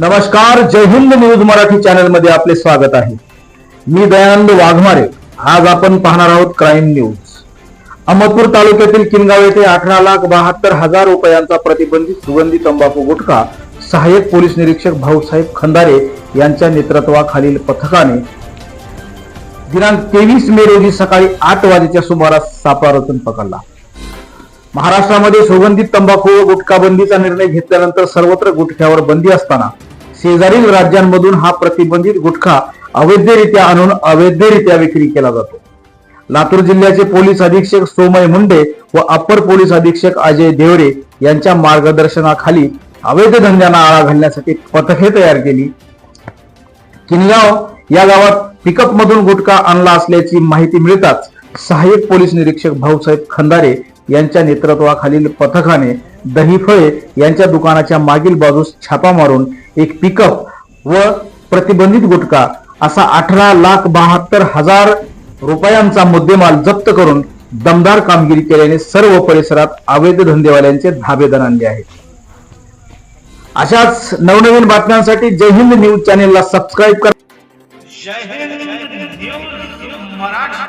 नमस्कार जय हिंद न्यूज मराठी चॅनलमध्ये आपले स्वागत आहे. मी दयानंद वाघमारे आज आपण पाहणार आहोत क्राईम न्यूज. अहमदपूर तालुक्यातील किनगाव येथे अठरा लाख बहात्तर हजार रुपयांचा प्रतिबंधित सुगंधी तंबाखू गुटखा सहाय्यक पोलीस निरीक्षक भाऊसाहेब खंदारे यांच्या नेतृत्वाखालील पथकाने दिनांक तेवीस मे रोजी सकाळी आठ वाजेच्या सुमारास सापळा रचून पकडला. महाराष्ट्रामध्ये सुगंधित तंबाखू व गुटखा बंदीचा निर्णय घेतल्यानंतर सर्वत्र गुटख्यावर बंदी असताना शेजारील राज्यांमधून हा प्रतिबंधित गुटखा अवैधरित्या आणून अवैधरित्या विक्री केला जातो. लातूर जिल्ह्याचे पोलीस अधीक्षक सोमय मुंडे व अप्पर पोलीस अधीक्षक अजय देवरे यांच्या मार्गदर्शनाखाली अवैध धंद्यांना आळा घालण्यासाठी पथके तयार केली. किनगाव या गावात पिकअप मधून गुटखा आणला असल्याची माहिती मिळताच सहाय्यक पोलीस निरीक्षक भाऊसाहेब खंदारे यांच्या नेतृत्वाखालील पथकाने दहीफळे यांच्या दुकानाच्या मागील बाजूस छापा मारून एक पिकअप व प्रतिबंधित गुटखा असा अठरा लाख बहात्तर हजार रुपयांचा मुद्देमाल जप्त करून दमदार कामगिरी केल्याने सर्व परिसरात अवैध धंदेवाल्यांचे धाबे दणाणले आहेत. अशाच नवनवीन बातम्यांसाठी जय हिंद न्यूज चॅनेलला सबस्क्राईब करा. जय हिंद न्यूज मराठी.